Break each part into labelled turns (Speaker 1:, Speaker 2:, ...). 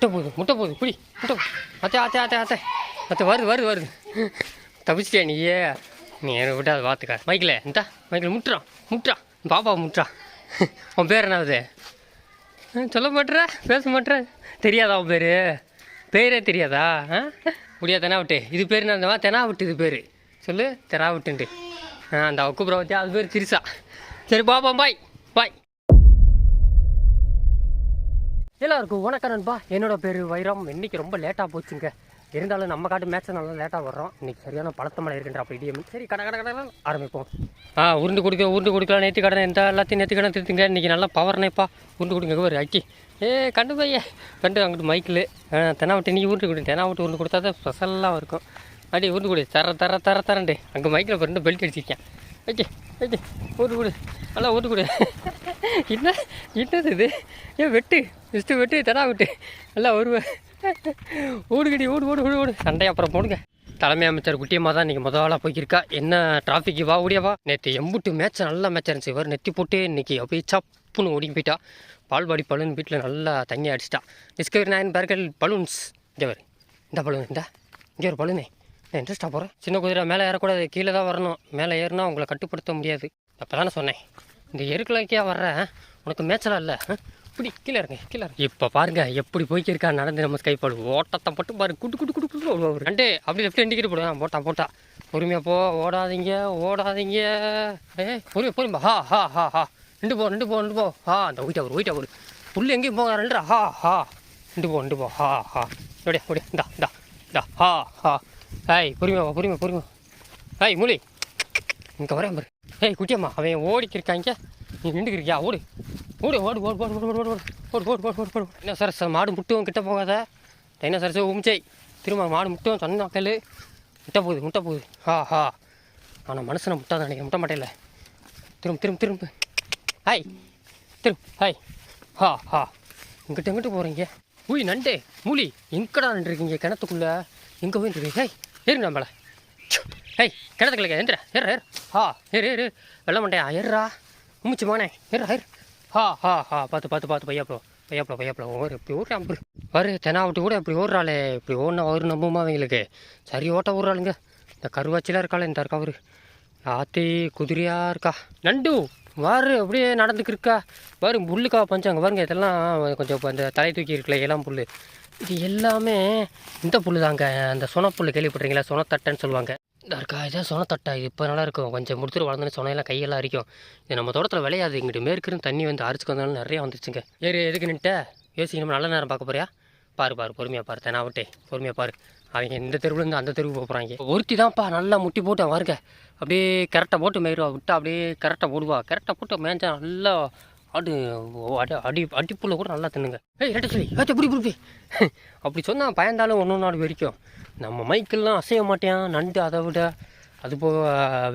Speaker 1: முட்டை போகுது முட்டை போகுது குடி முட்டை அத்தை அத்தை அத்தை அத்தை. அத்தை வருது வருது வருது. தப்பிச்சிட்டியா நீயே நீ என்ன விட்டு அதை பார்த்துக்க. மைக்கில் இந்தா மைக்கில் முட்டுறான் முட்டுறான் பாப்பா முட்டுறான் உன் பேர் என்னது? சொல்ல மாட்டுற பேச மாட்டுற. தெரியாதா உன் பேர்? பேரே தெரியாதா? ஆ? முடியா தெனாவிட்டு. இது பேர் என்னவா தெனாவிட்டு இது பேர். சொல்லு தெனாவிட்டுன்ட்டு. ஆ அந்த கூப்பிட வச்சா அது பேர் திரிசா சரி பாப்பா பாய். எல்லாருக்கும் வணக்கம் நண்பா. என்னோட பேர் வைரம். இன்னைக்கு ரொம்ப லேட்டாக போச்சுங்க. இருந்தாலும் நம்ம காட்டு மேட்ச்சை நல்லா லேட்டாக வர்றோம். இன்னைக்கு சரியான பழத்த மழை இருக்கின்ற அப்படி இடியம். சரி கடை கடை கடை ஆரம்பிப்போம். ஆ உருண்டு கொடுக்க உருண்டு கொடுக்கலாம். நேற்று கடை எந்த எல்லாத்தையும் நேற்று கடை திருத்துங்க. இன்றைக்கி நல்லா பவர்னேப்பா உருண்டு கொடுங்க ஒரு அக்கி ஏ கண்டு பைய. கண்டு அங்கிட்டு மைக்கில் தெனாவிட்டு நீ உருண்டு கொடுங்க தெனா விட்டு உருண்டு கொடுத்தா தான் ஸ்பெஷலாக இருக்கும். அடி உருண்டு கொடு. தர தர தர தரண்டு. அங்கே மைக்கில் ரெண்டு பெல்ட் அடிச்சிருக்கேன். ஓகே ஓகே ஊட்டு கொடு. நல்லா ஊட்டு கொடு. என்ன என்னது இது? ஏன் வெட்டு. ஜஸ்ட்டு வெட்டு தடா விட்டு. நல்லா வருவேன் ஓடுகடி ஓடு ஓடு ஓடு ஓடு. சண்டை அப்புறம் போடுங்க. தலைமை அமைச்சர் குட்டியம்மா தான் இன்றைக்கி முதல் ஆளாக போய்க்கிருக்கா. என்ன டிராஃபிக்கு வா ஓடியவா நேற்று எம்புட்டு மேட்ச் நல்ல மேட்ச் இருந்துச்சு. இவர் நெத்தி போட்டு இன்னைக்கு அப்படியே சப்புன்னு ஓடி போயிட்டா. பால்வாடி பலூன் வீட்டில் நல்லா தண்ணி அடிச்சிட்டா. டிஸ்கவரி நாயன் பேர்கள் பலூன்ஸ். இங்கே இந்த பலூன் இந்த. இங்கே ஒரு பலூனே. இன்ட்ரெஸ்ட்டாக போகிறேன் சின்ன குதிரை மேலே ஏறக்கூடாது. கீழே தான் வரணும். மேலே ஏறினா உங்களை கட்டுப்படுத்த முடியாது. அப்போ தானே சொன்னேன். இந்த எருக்கலைக்கே வர்றேன் உனக்கு மேட்சலாம் இல்லை? இப்படி கீழே இருங்க கீழே இருங்க இப்போ பாருங்க எப்படி போய்க்கிருக்கா நடந்து நம்ம ஸ்கைப்பாடு ஓட்டத்தை மட்டும் பாரு. குட்டு குட்டு குட்டு குட்டு ரெண்டு அப்படி லெஃப்ட் இண்டிகேட் போடுவேன் போட்டா போட்டா. பொறுமையாக போ. ஓடாதீங்க ஓடாதீங்க. ஏ பொறுமை பொறுமை ஹா ஹா ஹா ஹா. ரெண்டு போ ரெண்டு போ ரெண்டு போ. ஹா அந்த ஒயிட்டா ஒரு ஒயிட்டா ஒரு புல்லு எங்கேயும் போக ரெண்டு ஹா ஹா. ரெண்டு போ ரெண்டு போ. ஹா ஹா. ஓடியா ஓடியா இந்தா இந்தா இந்தா. ஹா ஹா. ஹாய் பொறுமையா பொறுமை பொறுமை ஹாய் மூலி. இங்கே வரேன் பாரு ஏய் குட்டியம்மா அவன் ஓடிக்கிருக்காங்க. நீ நின்றுக்கிறியா? ஓடு. ஓடு ஓடு ஓடு ஓடு ஓடு ஓடு ஓடு. ஓடு ஓடு ஓடு ஓடு ஓடு. என்ன சார் சார் மாடு முட்டும் கிட்ட போகாத. என்ன சார் சார் உமிச்சை திரும்ப மாடு முட்டும் சொன்னாக்கல் முட்டை போகுது முட்டை போகுது. ஹா ஹா. ஆனால் மனசில் முட்டாத நினைக்கிறேன். முட்ட மாட்டேல திரும்ப திரும்ப திரும்ப. ஹாய். திரும்ப ஹாய். ஹா ஹா. இங்கிட்ட எங்கிட்ட போகிறீங்க உய் நண்டே. மூலி எங்கடா நின்றுருக்கீங்க? கிணத்துக்குள்ளே. எங்கே போய் நின்றுருக்கீங்க ஹேய். இரு நம்மள. ஹேய் கிணத்துக்குள்ள எந்திர ஏற ஏறு. ஹா ஏறு ஏறு. வெள்ள மண்டையா ஏறுறா. உமிச்சு மகனே ஏறா ஏறு. ஹா ஹா ஹா. பார்த்து பார்த்து பார்த்து பையாப்போ பையாப்போ பையாப்போ. ஓர் இப்படி ஓடுறா அப்படி வரு தெனா ஓட்டி கூட இப்படி ஓடுறாளே. இப்படி ஓடினா அவரு நம்புமா அவங்களுக்கு சரி ஓட்ட ஓடுறாளுங்க. இந்த கருவாச்சிலாம் இருக்காளே இந்த இருக்கா அவரு ஆத்தி குதிரையாக இருக்கா? நண்டு வாரு அப்படியே நடந்துக்கிருக்கா பாரு புல்லுக்கா பஞ்சாங்க. பாருங்க இதெல்லாம் கொஞ்சம் இப்போ தலை தூக்கி இருக்கல இளம் புல் இது எல்லாமே இந்த புல் தாங்க அந்த சொனப்புல் கேள்விப்பட்றீங்களா சொனத்தட்டைன்னு சொல்லுவாங்க. இந்த இருக்கா இதான் சொனத்தட்டை. இது இப்போ நல்லா இருக்கும். கொஞ்சம் முடிச்சுட்டு வளர்ந்தோன்னு சொனையெல்லாம் கையெல்லாம் அரிக்கும். இது நம்ம தோட்டத்தில் விளையாது. இங்கிட்டு மேற்குன்னு தண்ணி வந்து அரிச்சுக்கு வந்தாலும் நிறையா வந்துச்சுங்க. ஏறு எதுக்கு நின்ட்ட யோசிக்கணும் நல்ல நேரம் பார்க்க போறியா? பாரு பாரு பொறுமையாக பாரு. தெனா விட்டே பொறுமையாக பாரு. அவங்க இந்த தெருவுலேருந்து அந்த தெருவுக்கு போகிறாங்க ஒருத்தி தான்ப்பா நல்லா முட்டி போட்டு வாருங்க அப்படியே கரெக்டாக போட்டு மேயிடுவா விட்டா அப்படியே கரெக்டாக போடுவா. கரெக்டாக போட்டு மேய்ஞ்சா நல்லா ஆடு அடி அடி அடிப்புள்ள கூட நல்லா தின்னுங்க. ஏய் ரெட்ட சொல்லி ஏச்சு புடி புடி அப்படி சொன்னால் பயந்தாலும் ஒன்று நாடு வரைக்கும் நம்ம மைக்கெல்லாம் அசைய மாட்டேன் நண்டு அதை விட. அது போக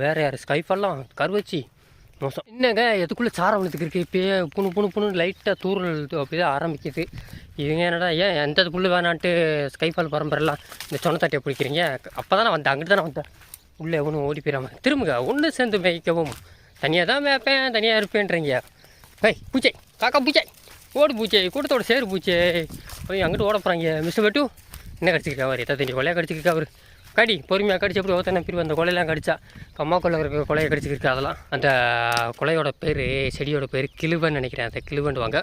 Speaker 1: வேற யார்? ஸ்கைஃபெல்லாம் கருவச்சி. மோசம். என்னங்க எதுக்குள்ளே சாரம் விழுத்துக்கு இருக்கு? இப்பயே புணு புணு புணு லைட்டாக தூரல் அப்படிதான் ஆரம்பிக்குது. இவங்க என்னடா ஏன் எந்த புல்லு வேணான்ட்டு ஸ்கைஃபால் பரம்பரெல்லாம் இந்த சொன்னத்தாட்டியை பிடிக்கிறீங்க? அப்போ தானே வந்தேன் அங்கிட்டு தானே வந்தேன் உள்ளே எவனும் ஓடி போயிடாம. திரும்புங்க ஒன்று சேர்ந்து மேய்க்கவும். தனியாக தான் மேய்ப்பேன் தனியாக இருப்பேன்றீங்க. ஏய் பூச்சை. காக்கா பூச்சை. ஓடு பூச்சை கூட்டத்தோட சேரு பூச்சை. போய் அங்கிட்டு ஓட போகிறாங்க மிஸ்டர் வெட்டு என்ன கடிச்சிருக்கா அவர்? எத்தனை தெரிஞ்சு கொலையாக கடிச்சிருக்கா அவர்? கடி பொறுமையாக கடிச்சு எப்படி ஒருத்தனை பிரிவு? அந்த கொலையெல்லாம் கடிச்சா அம்மா கொலை இருக்கிற கொலையை கடிச்சிருக்கு அதெல்லாம். அந்த கொலையோட பேர் செடியோட பேர் கிழுவன்னு நினைக்கிறேன். அந்த கிழுவன்னுவாங்க.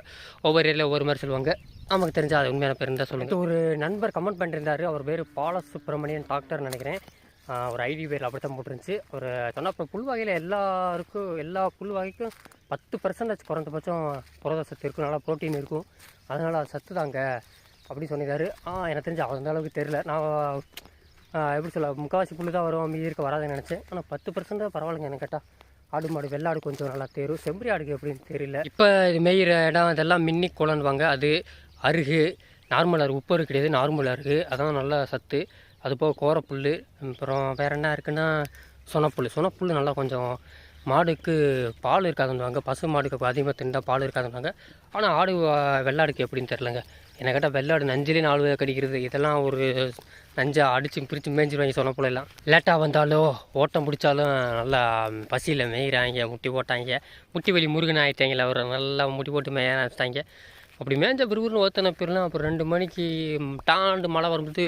Speaker 1: ஒவ்வொரு ஏரியில் ஒவ்வொரு மாதிரி சொல்லுவாங்க. நமக்கு தெரிஞ்ச அது உண்மையான பேர் இருந்தால் சொல்லுங்கள் ஒரு நண்பர் கமெண்ட் பண்ணியிருந்தாரு அவர் பேர் பாலசுப்ரமணியன் டாக்டர் நினைக்கிறேன். ஒரு ஐடி பேர் அப்படி தான் போட்டுருந்துச்சு. ஒரு சொன்னால் இப்போ புல் வகையில் எல்லாருக்கும் எல்லா புல் வகைக்கும் பத்து பர்சன்டேஜ் குறைந்தபட்சம் புரத சத்து இருக்கும். நல்லா ப்ரோட்டீன் இருக்கும். அதனால் அது சத்து தாங்க அப்படின்னு சொன்னிருக்காரு ஆ எனக்கு தெரிஞ்சு அந்த அளவுக்கு தெரில நான் எப்படி சொல்ல முக்கால்வாசி புல் தான் வரும். மீதி இருக்க வராதுன்னு நினச்சேன். ஆனால் பத்து பர்சன்ட் பரவாயில்லைங்க எனக்கு கேட்டால் ஆடு மாடு வெள்ளாடு கொஞ்சம் நல்லா தேரும். செம்பரி ஆடுக்கு எப்படின்னு தெரியல. இப்போ இது மேயிற இடம் இதெல்லாம் மின்னி குளன்வாங்க அது அருகு நார்மல் அருகு உப்பு அருகு கிடையாது. நார்மல் அருகு. அதான் நல்ல சத்து. அது போக கோரப்புல் அப்புறம் வேறு என்ன இருக்குன்னா சுனப்புல் சுனப்புல் நல்லா கொஞ்சம் மாடுக்கு பால் இருக்காதுன்னுவாங்க. பசு மாடுக்கு அதிகமாக திண்டா பால் இருக்காதுன்னுவாங்க. ஆனால் ஆடு வெள்ளாடுக்கு எப்படின்னு தெரிலங்க என்ன கேட்டால் வெள்ளாடு நஞ்சிலே நாலு கடிக்கிறது. இதெல்லாம் ஒரு நஞ்சை அடித்து பிரித்து மேய்ஞ்சிருவாங்க சொன்ன எல்லாம். லேட்டாக வந்தாலோ ஓட்டம் பிடிச்சாலும் நல்லா பசியில் மேய்கிறாங்க முட்டி போட்டாங்க. முட்டி வலி முருகன் ஆகிட்டாங்களே அவர் நல்லா முட்டி போட்டு மேய ஆரம்பிச்சிட்டாங்க. அப்படி மேய்ஞ்ச பிறகு ஓத்தனை பேர்லாம் அப்புறம் ரெண்டு மணிக்கு டாண்டு மழை வரும்போது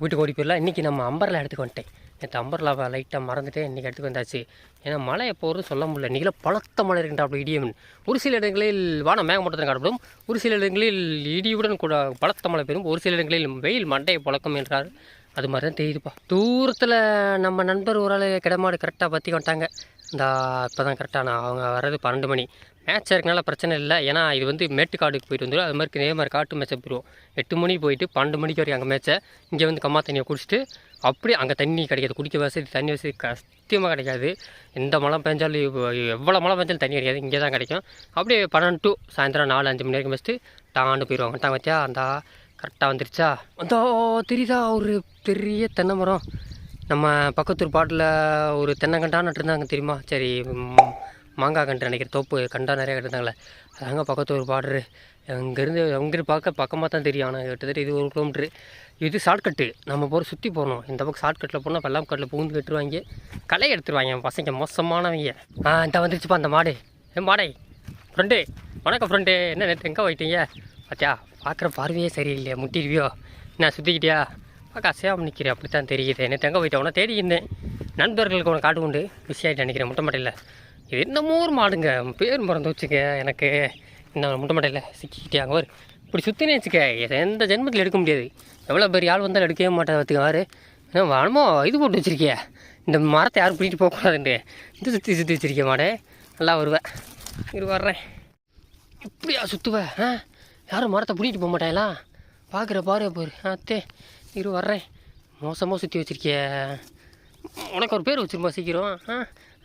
Speaker 1: வீட்டுக்கு ஓடி போயிடலாம். இன்றைக்கி நம்ம அம்பரில் எடுத்துக்கு வந்துட்டேன். நேற்று அம்பர்லாவை லைட்டாக மறந்துட்டு இன்றைக்கி எடுத்துக்கு வந்தாச்சு. ஏன்னா மழை எப்போ வரும் சொல்ல முடியல. இன்றைக்கில பழத்த மழை இருக்கின்ற அப்படி இடியும் ஒரு சில இடங்களில் வானம் மேகமூட்டத்தில் காணப்படும். ஒரு சில இடங்களில் இடியுடன் கூட பலத்த மழை பெறும் ஒரு சில இடங்களில் வெயில் மண்டையை புழக்கம் என்றார். அது மாதிரி தான் தெரியுதுப்பா. தூரத்தில் நம்ம நண்பர் ஒரு ஆள் கிடமாடு கரெக்டாக பற்றி வந்துட்டாங்க. இந்த இப்போ தான் கரெக்டாக நான் அவங்க வர்றது பன்னெண்டு மணி. மேட்ச் இருக்கனால பிரச்சனை இல்லை. ஏன்னா இது வந்து மேட்டுக்காடுக்கு போயிட்டு வந்துடும் அது மாதிரி இதே மாதிரி காட்டு மேட்சை போயிடுவோம். எட்டு மணிக்கு போயிட்டு பன்னெண்டு மணிக்கு வரைக்கும் அங்கே மேட்ச்சை இங்கே வந்து கம்மா தண்ணியை குடிச்சிட்டு அப்படியே அங்கே தண்ணி கிடைக்காது. குடிக்க வசதி தண்ணி வசதி கஷ்டமாக கிடைக்காது. எந்த மழை பெஞ்சாலும் எவ்வளோ மழை பெஞ்சாலும் தண்ணி கிடைக்காது. இங்கே தான் கிடைக்கும். அப்படியே பன்னெண்டு டு சாயந்தரம் நாலு அஞ்சு மணி வரைக்கும் வச்சுட்டு டாண்டு போயிடுவாங்க டாங்க வச்சா அந்த கரெக்டாக வந்துருச்சா? அந்த தெரியுதா? ஒரு பெரிய தென்னை மரம். நம்ம பக்கத்தூர் பாட்டில் ஒரு தென்னங்கண்டா நட்டுருந்தாங்க தெரியுமா? சரி மாங்காய் கன்று நினைக்கிற தோப்பு கண்டா நிறைய கட்டுருந்தாங்களே. அதாங்க ஒரு பார்டரு அங்கேருந்து அங்கேருந்து பார்க்க பக்கமாக தான் தெரியும். ஆனால் கிட்டத்தட்ட இது ஒரு கிலோமீட்ரு இது ஷார்ட்கட்டு நம்ம போகிற சுற்றி போகணும். இந்த பக்கம் ஷார்ட்கட்டில் போனால் வெள்ளாம் கட்டில் புகுந்து கட்டுருவாங்க களை எடுத்துருவாங்க பசங்க மோசமானவங்க. ஆ இந்த வந்துருச்சுப்பா அந்த மாடு. ஏ மாடை. ஃப்ரெண்டு வணக்கம் ஃப்ரெண்டு என்ன நேற்று எங்கே போயிட்டீங்க? பார்த்தியா பார்க்குற பார்வையே சரியில்லையா. முட்டிடுவியோ என்ன சுற்றிக்கிட்டியா பார்க்க அசையாம நிற்கிறேன் அப்படி தான் தெரியுது. நேற்று எங்கே போயிட்டேன் உன தேடி இருந்தேன் நண்பர்களுக்கு உனக்கு காட்டு உண்டு பிஸியாகிட்டு நினைக்கிறேன். முட்டை மட்டையில் இது என்னமோ ஒரு மாடுங்க. பேர் மறந்து வச்சுக்க. எனக்கு என்ன முட்டை மட்டையில் சிக்கிக்கிட்டே அங்கே வரு இப்படி சுற்றினே வச்சுக்க. எந்த ஜென்மத்தில் எடுக்க முடியாது. எவ்வளோ பெரிய ஆள் வந்தாலும் எடுக்கவே மாட்டேன் பார்த்துக்காரு ஏன்னா வனமோ இது போட்டு வச்சுருக்கிய. இந்த மரத்தை யாரும் பிடிட்டு போகக்கூடாதுண்டு இந்த சுற்றி சுற்றி வச்சுருக்க மாடே. நல்லா வருவேன் இரு வர்றேன். இப்படியா சுற்றுவேன் ஆ? யாரும் மரத்தை பிடிக்கிட்டு போக மாட்டேங்களா? பார்க்குற பாரு பாரு. அத்தே இரு வர்றேன். மோசமாக சுற்றி வச்சிருக்கிய. உனக்கு ஒரு பேர் வச்சுருமா சீக்கிரம். ஆ?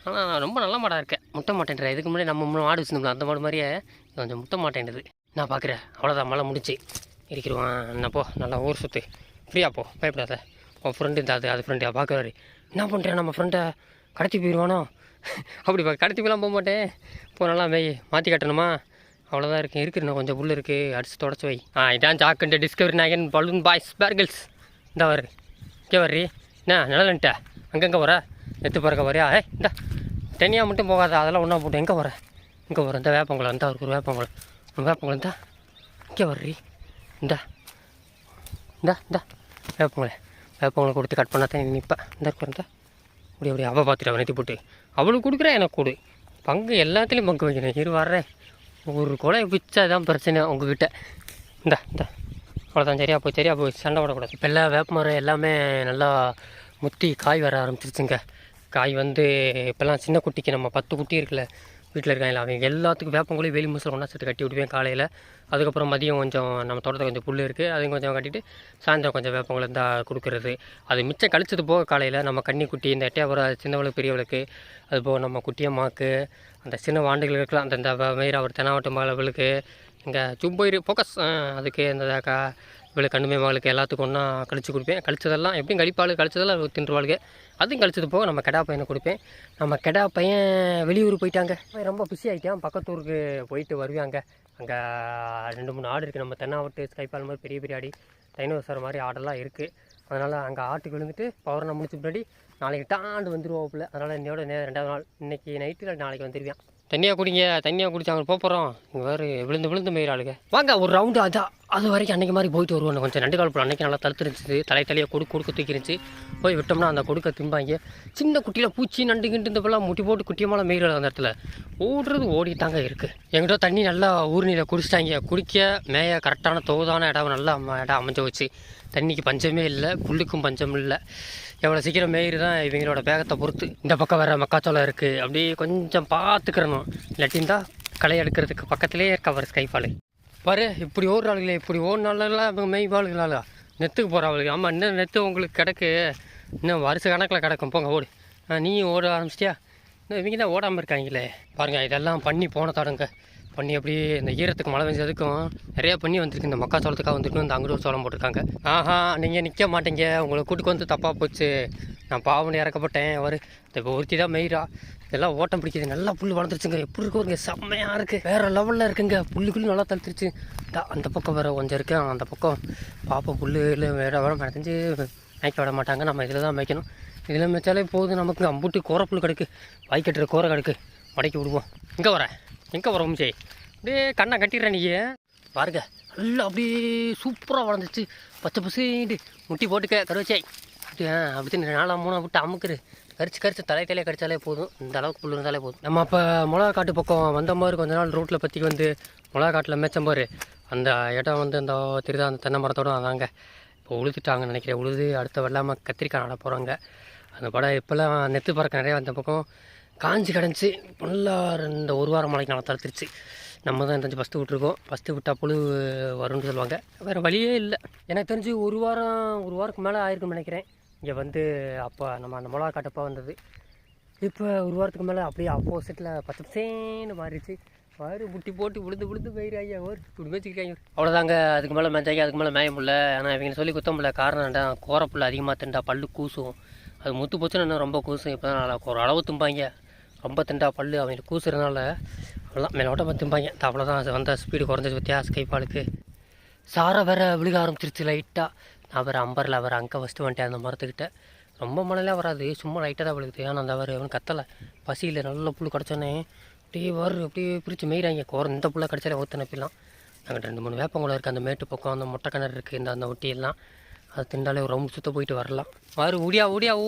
Speaker 1: ஆனால் ரொம்ப நல்ல மாடாக இருக்கேன். முட்டை மாட்டேன்ற இதுக்கு முன்னாடி நம்ம மாடு வச்சுருந்தோம் அந்த மாடு மாதிரியே கொஞ்சம் முட்டை மாட்டேன்றது. நான் பார்க்குறேன் அவ்வளோதான் மழை முடிச்சு இருக்கிறவான் என்ன போ நல்லா ஊர் சுற்று ஃப்ரீயா போ பயப்படாத. உன் ஃப்ரெண்டு இந்த அது அது ஃப்ரெண்டு பார்க்குறாரு என்ன பண்ணுறேன் நம்ம ஃப்ரெண்டை கடத்தி போயிடுவானோ அப்படி பா கடத்தி போயெல்லாம் போக மாட்டேன். போ நல்லா மெய் மாற்றி கட்டணுமா? அவ்வளோதான் இருக்குது இருக்குண்ணா கொஞ்சம் புல் இருக்குது அடிச்சு தொடச்சி வை. ஆ இதான் ஜாக்குண்ட டிஸ்கவரி நாயகன் பலூன் பாய்ஸ் பேர்கிள்ஸ் இந்த வரு இங்கே வர்றி. என்ன நிழலன்ட்ட அங்கங்கே வர எத்து பிறக்க வரியா ஏ இந்த. தனியாக மட்டும் போகாத அதெல்லாம் ஒன்றா போட்டு எங்கே வர இங்கே வர இந்த வேப்பங்குளம் இந்த ஒரு வேப்பங்குளம். வேப்பங்குளம் தான் இங்கே வர்றி. இந்த. இந்த இந்த. வேப்பங்குளம். வேப்பங்குளம் கொடுத்து கட் பண்ணால் தான் நிற்பேன் இந்த இருக்கிற இந்த. அப்படி அப்படி அவள் பார்த்துட்டு நிறுத்தி போட்டு. அவளுக்கு கொடுக்குறேன் எனக்கு கொடு. பங்கு எல்லாத்துலேயும் பங்கு வைக்கணும். இரு வர்றேன். ஒரு கொலை பிச்சா தான் பிரச்சனை உங்ககிட்ட இந்த இந்த. அவ்வளோதான் சரியா போய் சரியா போய். சண்டை போடக்கூடாது. இப்போ எல்லாம் வேப்ப மரம் எல்லாமே நல்லா முத்தி காய் வர ஆரம்பிச்சிருச்சுங்க. காய் வந்து இப்போல்லாம் சின்ன குட்டிக்கு நம்ம பத்து குட்டி இருக்குல்ல வீட்டில் இருக்காங்களா அவங்க எல்லாத்துக்கும் வேப்பங்குழி வெளி முசல் ஒன்றா சேர்த்து கட்டி விடுவேன் காலையில். அதுக்கப்புறம் மதியம் கொஞ்சம் நம்ம தோட்டத்தில் கொஞ்சம் புல் இருக்குது அதையும் கொஞ்சம் கட்டிட்டு சாயந்தரம் கொஞ்சம் வேப்பங்குழி இருந்தால் கொடுக்குறது. அது மிச்சம் கழிச்சது போக காலையில் நம்ம கன்னி குட்டி இந்த எட்டையாபுரம் சின்னவளுக்கு பெரியவளுக்கு அது போக நம்ம குட்டியம்மாக்கு அந்த சின்ன வாண்டுகள் இருக்கலாம் அந்த இந்த மயிரா ஒரு தெனாவட்ட மகளுக்கு இங்கே சும்பயிறு ஃபோக்கஸ் அதுக்கு இந்த கா இவளுக்கு கண்ணுமே மகளுக்கு எல்லாத்துக்கும் ஒன்றா கழிச்சு கொடுப்பேன். கழிச்சதெல்லாம் எப்படியும் கழிப்பாள் கழிச்சதெல்லாம் தின்றுவாளுக்கு அதுவும் கழிச்சது போக நம்ம கெடா பையனை கொடுப்பேன். நம்ம கெடா பையன் வெளியூர் போயிட்டாங்க. ரொம்ப பிஸி ஆகிட்டான் பக்கத்தூருக்கு போயிட்டு வருவாங்க. அங்கே ரெண்டு மூணு ஆடு இருக்குது நம்ம தென்னாவட்டு ஸ்கைபால் மாதிரி பெரிய பெரிய ஆடி டைனோசர் மாதிரி ஆடெல்லாம் இருக்குது அதனால் அங்கே ஆட்டுக்கு விழுந்துட்டு பௌர்ணம் முடிச்ச பின்னாடி நாளைக்கு டாண்டு வந்துருவோப்புல. அதனால் இன்னையோட நே ரெண்டாவது நாள் இன்னைக்கு நைட்டு இல்லை நாளைக்கு வந்துடுவேன் தண்ணியாக குடிங்க தண்ணியாக குடிச்சு போக போகிறோம் இங்கே வேறு விழுந்து விழுந்து மயிர் ஆளுங்க. வாங்க ஒரு ரவுண்டு அதான். அது வரைக்கும் அன்றைக்கி மாதிரி போயிட்டு வருவோம். கொஞ்சம் ரெண்டு கால் அன்றைக்கி நல்லா தடுத்துருந்துச்சு தலை தலையை கொடு கொடுக்க தூக்கிருந்துச்சு. போய் விட்டோம்னா அந்த கொடுக்க திம்பாங்க. சின்ன குட்டியில் பூச்சி நண்டு கிண்டு இந்த முட்டி போட்டு குட்டியமான மயிர் அந்த இடத்துல. ஓடுறது ஓடிட்டாங்க இருக்குது எங்கிட்ட தண்ணி நல்லா ஊர்நிலையில் குடிச்சிட்டாங்க. குடிக்க மேய கரெக்டான தோதான இடம் நல்லா இடம் அமைஞ்சு வச்சு தண்ணிக்கு பஞ்சமே இல்லை புல்லுக்கும் பஞ்சம் இல்லை. எவ்வளோ சீக்கிரம் மேயிறு தான் இவங்களோட வேகத்தை பொறுத்து. இந்த பக்கம் வேறு மக்காச்சோளம் இருக்குது அப்படியே கொஞ்சம் பார்த்துக்கிறணும். இல்லாட்டின் தான் களை எடுக்கிறதுக்கு பக்கத்துலேயே இருக்க வர ஸ்கைஃபாலு பாரு இப்படி ஓடுறாளுங்களே இப்படி ஓடினாலாம் இவங்க மெய்வாளுங்களா நெத்துக்கு போகிறாளுங்க ஆமாம் இன்னும் நெத்து உங்களுக்கு கிடக்கு. இன்னும் வருஷ கணக்கில் கிடக்கும். போங்க ஓடு. நீயும் ஓட ஆரம்பிச்சிட்டியா? இன்னும் இவங்க தான் ஓடாமல் இருக்காங்களே. பாருங்கள் இதெல்லாம் பண்ணி போன தொடங்க. பண்ணி அப்படியே இந்த ஈரத்துக்கு மழை பெஞ்சதுக்கும் நிறைய பண்ணி வந்திருக்கு. இந்த மக்கா சோளத்துக்காக வந்திருக்கு இந்த அங்குடு ஒரு சோளம் போட்டிருக்காங்க. ஆஹா நீங்கள் நிற்க மாட்டீங்க. உங்களை கூட்டுக்கு வந்து தப்பாக போச்சு. நான் பாவனை இறக்கப்பட்டேன். அவர் இப்போ ஒருத்தி தான் மெயிரா இதெல்லாம் ஓட்டம் பிடிக்குது. நல்லா புல் வளர்ந்துருச்சுங்க. எப்படி இருக்குங்க செம்மையாக இருக்குது வேறு லெவலில் இருக்குங்க. புல்லுக்குள்ளே நல்லா தடுத்துருச்சு தா அந்த பக்கம் வேறு கொஞ்சம் இருக்கு. அந்த பக்கம் பாப்பா புல்லு இல்லை வேற மறைஞ்சு மேய்க்க விட மாட்டாங்க. நம்ம இதில் தான் மேய்க்கணும். இதில் மேய்ச்சாலே போதும். நமக்கு அம்புட்டு கோரப்புல் புல் கிடக்கு. வாய்க்கட்டுற கோரை கிடக்கு. மடக்கி விடுவோம். இங்கே வரேன் எங்கே வர உமிச்சே அப்படியே கண்ணை கட்டிடுறேன் நீ. பாருங்க நல்லா அப்படியே சூப்பராக வளர்ந்துச்சு பச்சை பசேண்டு முட்டி போட்டுக்க கருவச்சே. அப்படி ஆ அப்படி நாலா விட்டு அமுக்குரு கரிச்சு கரிச்சு தலை தலையை கடிச்சாலே போதும். இந்த அளவுக்கு புல் இருந்தாலே போதும். நம்ம அப்போ மிளகா காட்டு பக்கம் வந்த மாதிரி கொஞ்ச நாள் ரோட்டில் பற்றி வந்து மிளகா காட்டில் மேய்ச்சம் பாரு. அந்த இடம் வந்து அந்த திருதா அந்த தென்னை மரத்தோட அதாங்க. இப்போ உழுதுட்டாங்கன்னு நினைக்கிறேன். உழுது அடுத்த வெள்ளாமல் கத்திரிக்காய் நட போகிறாங்க அந்த படம் இப்போல்லாம் நெத்து பறக்க நிறையா அந்த பக்கம் காஞ்சி கிடந்துச்சு. நல்லா ரெண்டு ஒரு வாரம் மழைக்கு நல்லா தளர்த்துருச்சு. நம்ம தான் தெரிஞ்சு ஃபஸ்ட்டு விட்ருக்கோம் ஃபஸ்ட்டு விட்டால் புழு வரும்னு சொல்லுவாங்க. வேறு வழியே இல்லை. எனக்கு தெரிஞ்சு ஒரு வாரம் ஒரு வாரத்துக்கு மேலே ஆயிருக்கும்னு நினைக்கிறேன். இங்கே வந்து அப்போ நம்ம அந்த மிளகா காட்டப்போ வந்தது. இப்போ ஒரு வாரத்துக்கு மேலே அப்படியே ஆப்போசிட்டில் பத்து பசேன்னு மாறிடுச்சு. மாறி முட்டி போட்டு விழுந்து விழுந்து போயிரு ஐயா ஒரு இப்படி மேய்ச்சிருக்காங்க அவ்வளோதாங்க அதுக்கு மேலே மேய்ச்சாங்க அதுக்கு மேலே மேய முடியல. ஆனால் இவங்க சொல்லி குத்த முடியல காரணம் என்ன கோரப்புள்ள அதிகமாக திண்டா பல்லு கூசும். அது முத்து போச்சுன்னா இன்னும் ரொம்ப கூசும். இப்போ தான் நல்லா ஒரு அளவு தும்பாங்க. ரொம்ப திண்டா பல்லு அவங்களுக்கு கூசுறதுனால அவ்வளோதான் மேலோட்டமாக திம்பாங்க. அவ்வளோதான் வந்த ஸ்பீடு குறைஞ்சிச்சு பற்றியா ஸ்கைபாலுக்கு சாரை வேற விழுக ஆரம்பிச்சிருச்சு லைட்டாக நான் வேறு அம்பரில் வேறு அங்கே ஃபஸ்ட்டு வந்துட்டேன் அந்த மரத்துக்கிட்ட. ரொம்ப மழைலாம் வராது சும்மா லைட்டாக தான் விழுகுது. ஆனால் அந்த வேறு எவனும் கத்தலை. பசியில் நல்ல புல் கிடச்சோன்னே அப்படியே வரும் அப்படியே பிரித்து மெய்கிறாங்க குறை இந்த புல்லை கிடச்சாலே ஊற்றினப்பிலாம் நாங்கள் ரெண்டு மூணு வேப்பங்குளம் இருக்குது அந்த மேட்டு பக்கம் அந்த மொட்டை கிணறு இருக்குது இந்த அந்த ஒட்டியெல்லாம். அது திண்டாலே ஒரு ரவுண்ட் சுத்த போயிட்டு வரலாம். வாரு ஓடியா ஓடியா ஓ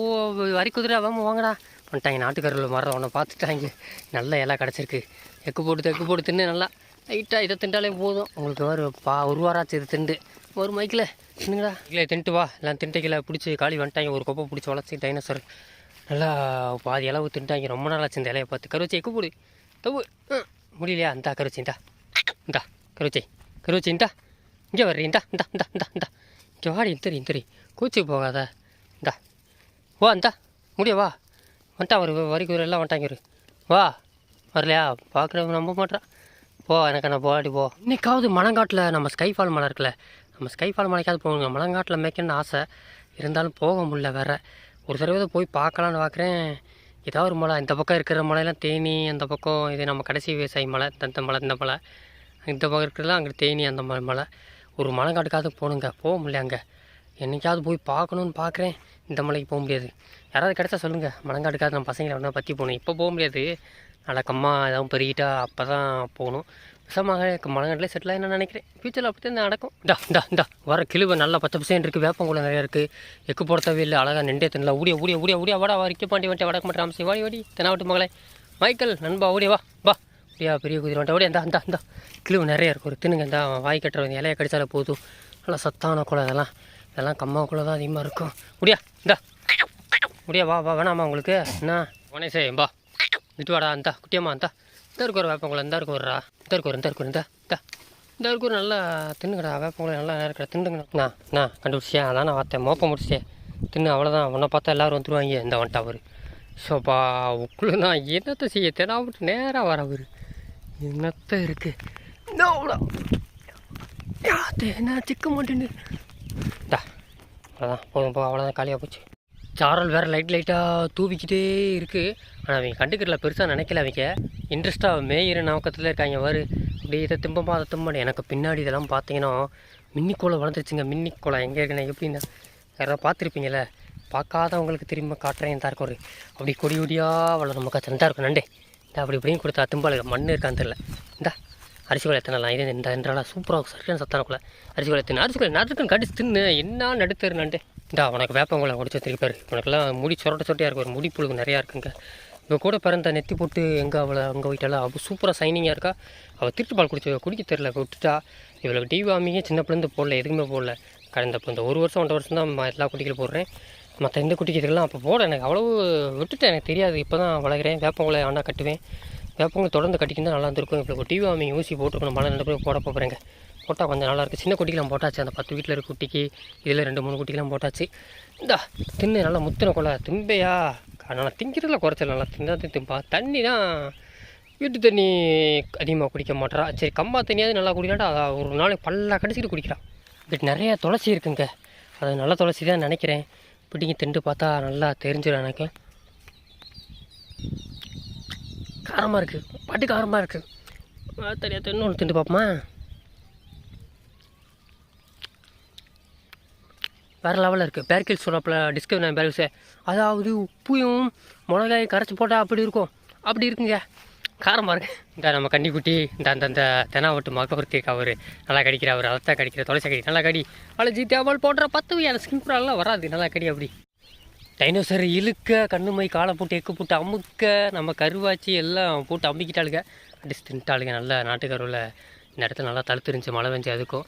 Speaker 1: வரி குதிரை வாங்க வாங்கடா. வந்துட்டாங்க நாட்டுக்கரில் மரம் அவனை பார்த்துட்டாங்க. நல்ல இலை கிடச்சிருக்கு. எக்கு போட்டு எக்கு போட்டு தின்னு நல்லா லைட்டாக இதை திண்டாலே போதும். உங்களுக்கு ஒரு பா ஒரு வாராச்சு இது திண்டு. ஒரு மைக்கில் தின்னுங்களா இல்லை தின்ட்டு வா. எல்லாம் திண்டைக்கில் பிடிச்சி காலி வந்துட்டாங்க. ஒரு கொப்பை பிடிச்சி வளர்ச்சி டைனோசர் நல்லா பாதி அளவு தின்ட்டாங்க. ரொம்ப நாள் ஆச்சு இந்த இலையை பார்த்து. கருவச்சி எக்கு போடு. தவு முடியலையா? இந்தா கருவச்சி இந்தா. இந்தா கருவச்சி. கருவச்சி இந்தா. இங்கே வர்றீ இந்தா இந்தா இந்தா இந்தா இந்தா. இங்கே வாடி இந்தரி இந்தரி கூச்சி போகாத. இந்தா. வா இந்தா. முடியவா வந்துட்டான் அவர் ஒரு வரிக்கு ஒரு எல்லாம் வந்துட்டாங்க வா வரலையா? பார்க்குறவங்க நம்ப மாட்டேறான் போ எனக்கு நான் போராடி போ. இன்னைக்காவது மலங்காட்டில் நம்ம ஸ்கைஃபால் மலை இருக்குல்ல நம்ம ஸ்கைஃபால் மலைக்காவது போகணுங்க. மலங்காட்டில் மேய்க்கணும்னு ஆசை. இருந்தாலும் போக முடியல வேற. ஒரு தடவை போய் பார்க்கலான்னு பார்க்குறேன். ஏதாவது ஒரு மலை இந்த பக்கம் இருக்கிற மலையெல்லாம் தேனி அந்த பக்கம் இது நம்ம கடைசி விவசாயி மலை இந்த மலை இந்த மலை. இந்த பக்கம் இருக்கிறதுலாம் அங்கே தேனி அந்த மலை மலை. ஒரு மலைக்காட்டுக்காவது போகணுங்க போக முடியல அங்கே. என்னைக்காவது போய் பார்க்கணுன்னு பார்க்குறேன். இந்த மலைக்கு போக முடியாது. யாராவது கிடைச்சா சொல்லுங்கள் மலங்காட்டுக்காவது நம்ம பசங்களை ஒன்றா பற்றி போகணும். இப்போ போக முடியாது. நடக்கம்மா எதாவது பெருகிட்டா அப்போ தான் போகணும் விஷமாக மலங்காட்டிலே செட்டில் ஆகி நான் நினைக்கிறேன். ஃபியூச்சரில் அப்படி தான் நடக்கும். டா டா டா. வர கிழிவு நல்லா பச்சை பசேன் இருக்குது வேப்பங்குளம் நிறையா இருக்குது எக்கு போடத்தவே இல்லை அழகாக நின்றே தின்னல ஊடிய ஊடிய ஊடிய ஊடியா. வாடா வரிக்க பாண்டி வந்துட்டு வடக்க மாட்டேன் ராமசி வாடி வாடி. தெனாவட்டு மகளே. மைக்கேல் நண்பா ஓடிய வா வா. அப்படியா பெரிய குதிரை வந்துட்டு ஓடியா இந்தா இந்தா இந்தா. கிழுவு நிறையா இருக்கும் ஒரு தின்னுங்க இந்த. வாய் கட்டுறது இலையை கடிச்சாலே போதும். நல்லா சத்தான குளம் இதெல்லாம் இதெல்லாம் கம்மாவுக்குள்ளே தான் அதிகமாக இருக்கும். முடியா? இந்தா. முடியா? வா வா வேணாமா உங்களுக்கு? என்ன கணேசே பா விட்டு வாடா இந்தா. குட்டியம்மா இந்தா. இந்த இருக்கிற ஒரு வேப்பங்குளம் இந்த இருக்கு ஒருடா இந்த இருக்கு ஒரு இந்த இருக்கு ஒரு இந்த. இந்த. இருக்கு ஒரு நல்லா தின்னுங்கடா. வேப்பங்குளம் நல்லா இருக்கிற தின்னுங்கண்ணா நான் கண்டுபிடிச்சியா அதான் நான் பார்த்தேன் மோப்பம் முடிச்சிட்டே தின்னு அவ்வளோதான் உன்னை பார்த்தா எல்லோரும் வந்துடுவாங்க இந்த வந்துட்டா அவர். ஸோப்பா உக்குள்ள நான் என்னத்தை செய்ய தெனாவிட்டு நேராக வர அவர். என்னத்த இருக்கு? இந்த அவ்வளோ என்ன சிக்க மாட்டேன்னு. டா அவ்வளோதான் போதும் போ அவ்வளோதான் காலியாக போச்சு. சாரல் வேறு லைட் லைட்டாக தூவிக்கிட்டே இருக்குது ஆனால் அவங்க கண்டுக்கிறல பெருசாக நினைக்கல அவங்க இன்ட்ரெஸ்ட்டாக மேயிற நோக்கத்தில் இருக்காங்க வரு அப்படியே இதை திம்பமா அதை திம்பம். எனக்கு பின்னாடி இதெல்லாம் பார்த்தீங்கன்னா மின்னி வளர்ந்துருச்சுங்க. மின்னி எங்கே இருக்குன்னு எப்படின்னா. யாராவது பார்த்துருப்பீங்கள பார்க்காதவங்களுக்கு திரும்ப காட்டுறேன் தான் இருக்கும் ஒரு அப்படி கொடி கொடியாக வளரும். மக்கா தான் இருக்கும். நண்டே. இந்த அப்படி இப்படியும் கொடுத்தா திம்பாளுக்கு மண் இருக்கான்னு தெரில இந்தா. அரிசி கொலை எத்தனை இது இந்த என்றால சூப்பராக சரியான சத்தான கொலை அரிசி கொலை தின்னு அரிசி கொலை நடுக்குன்னு கடிச்சு தின்னு என்ன நடுத்தர் நண்டு? இந்தா உனக்கு வேப்பங்குளம் குடிச்சு திருப்பாரு உனக்கெல்லாம் முடி சொரட்ட சொட்டையாக இருக்கும். ஒரு முடி புழுகு நிறையா இருக்குங்க. இவ கூட பிறந்த நெத்தி போட்டு எங்கே அவளை அங்கே போயிட்டாலும் அவள் சூப்பராக சைனிங்காக இருக்கா? அவள் திருட்டு பால் குடிச்சு குடிக்க தெரில விட்டுட்டா. இவளுக்கு டிவி சின்ன பிள்ளைந்து போடல எதுவுமே போடல. கடந்த இப்போ இந்த ஒரு வருஷம் ஒன்றரை வருஷம் தான் எல்லா குட்டிகளும் போடுறேன். மற்ற எந்த குட்டிக்கிறதுலாம் அப்போ போட எனக்கு அவ்வளவு விட்டுட்டேன் எனக்கு தெரியாது. இப்போ தான் வளர்கிறேன் வேப்பங்குளை ஆண்டா கட்டுவேன். வேப்பங்க தொடர்ந்து கட்டிக்கிட்டு நல்லா இருந்திருக்கும். இப்போ டிவி வாமிங்க ஊசி போட்டுருக்கணும் மழை ரெண்டு பேரும் போட போகிறேங்க போட்டால் கொஞ்சம் நல்லா இருக்குது சின்ன குட்டிக்கெலாம் போட்டாச்சு. அந்த பத்து வீட்டில் இருக்க குட்டிக்கு இதில் ரெண்டு மூணு குட்டிக்கெலாம் போட்டாச்சு. இந்தா தின்னு நல்லா முத்தின கொலை. திம்பையா? நல்லா திங்கிறதுல குறைச்சல். நல்லா தின்னா திம்பா. தண்ணி தான் வீட்டு தண்ணி அதிகமாக குடிக்க மாட்டேறா சரி கம்பா தண்ணியாவது நல்லா குடிக்கலாட்டா ஒரு நாளைக்கு பல்லா கடிச்சிட்டு குடிக்கிறான் பட் நிறையா துளசி இருக்குங்க. அது நல்ல துளசி தான் நினைக்கிறேன். பிடிங்கி திண்டு பார்த்தா நல்லா தெரிஞ்சிடும் எனக்கு. காரமாக இருக்குது பாட்டு காரமாக இருக்குது தெரியாது இன்னொன்று திண்டு பார்ப்போமா வேறு லெவலில் இருக்குது பேர்கில் சொல்கிறப்பில் டிஸ்கவரி நான் பேர்கில்ஸு அதாவது உப்பையும் மிளகாயும் கரைச்சி போட்டால் அப்படி இருக்கும். அப்படி இருக்குங்க. காரமாக இருக்கு. இந்த நம்ம கன்னிக்குட்டி இந்த அந்த அந்த தெனாவட்டு மக்க அவர். நல்லா கடிக்கிற அவர் அதைத்தான் கடிக்கிற தொலைச்ச கடி நல்லா கடி. அழைச்சி அவள் போடுற பத்து வகையான ஸ்கின் ப்ராப்ளம்லாம் வராது. நல்லா கடி அப்படி. டைனோசர் இழுக்க கண்ணுமை காலை போட்டு எக்கு போட்டு அமுக்க நம்ம கருவாச்சி எல்லாம் போட்டு அமுக்கிட்டாளுங்க. அடிச்சு தின்ட்டாளுங்க நல்லா நாட்டுக்கருவில் இந்த இடத்துல நல்லா தழுத்துருந்துச்சு மழை பெஞ்சு அதுக்கும்.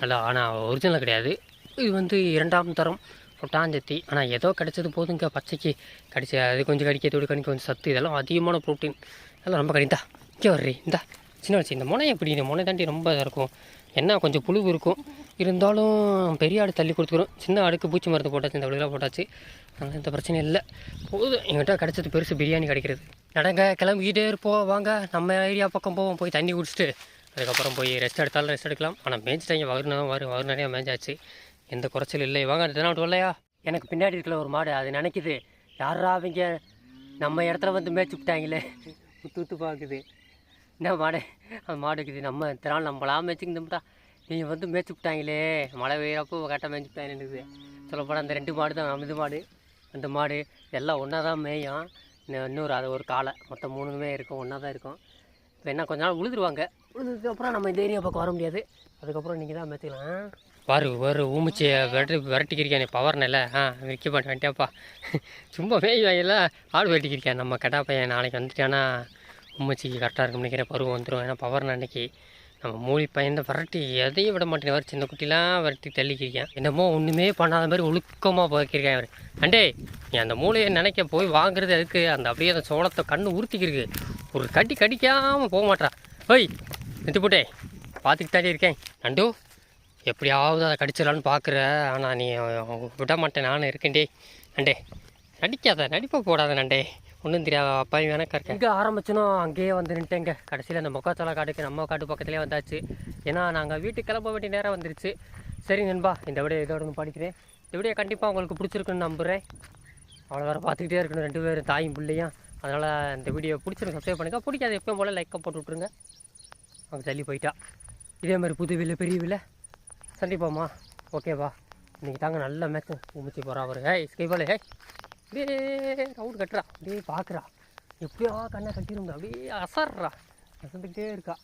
Speaker 1: நல்லா ஆனால் ஒரிஜினல் கிடையாது. இது வந்து இரண்டாம் தரம் ஒட்டாஞ்சத்தி ஆனால் ஏதோ கிடைச்சது போதுங்க. பச்சைக்கு கடிச்ச அது கொஞ்சம் கடிக்க தொடு கணிக்க கொஞ்சம் சத்து. இதெல்லாம் அதிகமான ப்ரோட்டீன் அதெல்லாம் ரொம்ப கடிந்தா இங்கே வர்றீ இந்தா. சின்ன வச்சு இந்த முனை எப்படி? இந்த முனை தாண்டி ரொம்ப இதாக இருக்கும். என்ன கொஞ்சம் புழு இருக்கும். இருந்தாலும் பெரிய ஆடு தள்ளி கொடுத்துக்கிறோம். சின்ன ஆடுக்கு பூச்சி மருந்து போட்டாச்சு இந்த விழுலாம் போட்டாச்சு. அதனால் எந்த பிரச்சனையும் இல்லை. போதும். எங்கிட்ட கிடச்சது பெருசு பிரியாணி கிடைக்கிறது. நடங்க கிளம்பிக்கிட்டே இருப்போம். வாங்க நம்ம ஏரியா பக்கம் போவோம். போய் தண்ணி குடிச்சிட்டு அதுக்கப்புறம் போய் ரெஸ்ட் எடுத்தாலும் ரெஸ்ட் எடுக்கலாம். ஆனால் மேய்ச்சிட்டாங்க வகுனா வரும் வரும் நிறையா மேய்ச்சாச்சு எந்த குறைச்சல் இல்லை. வாங்க தினம் வரலையா எனக்கு பின்னாடி இருக்கிற ஒரு மாடு அது நினைக்குது. யாரா அவங்க நம்ம இடத்துல வந்து மேய்ச்சி விட்டாங்களே. உத்து உத்து பார்க்குது. என்ன மாடு? அந்த மாடு இருக்குது. நம்ம தினால் நம்மளாம் மேய்ச்சிக்கிட்டோம்டா நீங்கள் வந்து மேய்ச்சி விட்டாங்களே. மழை பெய்யறப்போ கரெக்டாக மேய்ச்சி விட்டாங்க சொல்லப்போனால் அந்த ரெண்டு மாடு தான் அமிது மாடு. அந்த மாடு எல்லாம் ஒன்றா தான் மேயும். இன்னொரு அது ஒரு காலை மொத்தம் மூணுமே இருக்கும். ஒன்றா தான் இருக்கும். இப்போ என்ன கொஞ்ச நாள் உழுதுருவாங்க. உழுதுக்கு அப்புறம் நம்ம இந்த ஏரியா பக்கம் வர முடியாது. அதுக்கப்புறம் நீங்கள் தான் மேய்ச்சிக்கலாம். பாரு ஒரு ஊமிச்சியை விரட்டி விரட்டிக்கிறியானே பவர் நல்ல ஆ விற்க மாட்டேன். வேண்டியாப்பா. சும்மா மேய் வாயில ஆடு வெட்டிக்கிறியான் நம்ம கடா பையன் நாளைக்கு வந்துட்டானா? உம்மச்சிக்கு கரெக்டாக இருக்கும் நினைக்கிறேன். பருவம் வந்துடும் ஏன்னா பவர் அன்னைக்கு நம்ம மூலி பையன் விரட்டி எதையும் விட மாட்டேன் வர சின்ன குட்டிலாம் விரட்டி தள்ளிக்கிறியான் என்னமோ ஒன்றுமே பண்ணாத மாதிரி ஒழுக்கமாக போய்க்கிருக்கேன் அவர் அண்டே நீ அந்த மூளையை நினைக்க போய் வாங்குறது அதுக்கு அந்த அப்படியே அந்த சோளத்தை கண்ணு உறுத்திக்கிருக்கு ஒரு கட்டி கடிக்காமல் போக மாட்டா ஓய் நிறுத்தி போட்டே. பார்த்துக்கிட்டாலே இருக்கேன். நண்டு எப்படியாவது அதை கடிச்சிடலான்னு பார்க்குற. ஆனால் நீ விட மாட்டேன். நானும் இருக்கேன்டே நண்டே நடிக்காத. நடிப்பை போடாத நண்டே. ஒன்றும் தெரியாது அப்பாவி வேணா கற்க எங்கே ஆரம்பிச்சனோ அங்கேயே வந்து நின்ட்டேங்க. கடைசியில் அந்த மொக்காச்சோளா காட்டுக்கு நம்ம காட்டு பக்கத்துலேயே வந்தாச்சு. ஏன்னா நாங்கள் வீட்டுக்கு கிளம்ப வேண்டிய நேரம் வந்துருச்சு. சரி நண்பா இந்த விட இதோட ஒன்று படிக்கிறேன். இந்த விடையை கண்டிப்பாக உங்களுக்கு பிடிச்சிருக்குன்னு நம்புகிறேன் அவ்வளோ வேறு பார்த்துக்கிட்டே இருக்கணும். ரெண்டு பேரும் தாயும் பிள்ளையும். அதனால் இந்த வீடியோ பிடிச்சிருக்கு சப்ஸ்கிரைப் பண்ணுங்கள் பிடிக்காது எப்பயும் போல் லைக்கை போட்டு விட்ருங்க அவங்க தள்ளி போயிட்டா. இதே மாதிரி புது வில்லை பெரிய வில்ல சந்திப்போம்மா. ஓகேவா இன்றைக்கி தாங்க நல்ல மேட்ச் உமிச்சு போகிறா அவர். ஹே ஸ்கைபாலு ஹே அப்படியே ரவுண்ட் கட்டுறா. அப்படியே பார்க்குறா எப்படியா கண்ணை கட்டிருந்தா அப்படியே அசர்றா. அசந்துக்கிட்டே இருக்கா.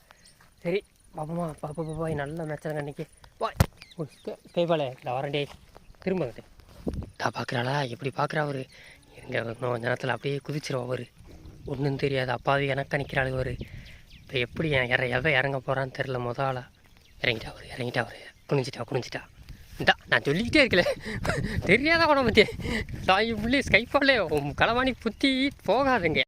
Speaker 1: சரி பாப்பமா பாப்பா பாப்பா நல்ல மேட்சாங்க அன்றைக்கி பாய். ஸ்கைபாலே இந்த வரண்டே. திரும்ப வந்துட்டேன் நான் பார்க்குறாளா எப்படி பார்க்குறா அவர்? எங்கே இன்னும் கொஞ்ச நேரத்தில் அப்படியே குதிச்சிருவா அவர். ஒன்றும் தெரியாது அப்பாவி எனக்கு நிற்கிறாள் அவர். இப்போ எப்படி என் இற எவ இறங்க போகிறான்னு தெரில முத ஆளா. இறங்கிட்டா அவர் இறங்கிட்டா அவர். குனிஞ்சிட்டா குனிஞ்சிட்டா. டா நான் சொல்லிக்கிட்டே இருக்கல தெரியாத உடம்பு தாய் புள்ளி ஸ்கைப்பாலே களவாணி புத்தி போகாதுங்க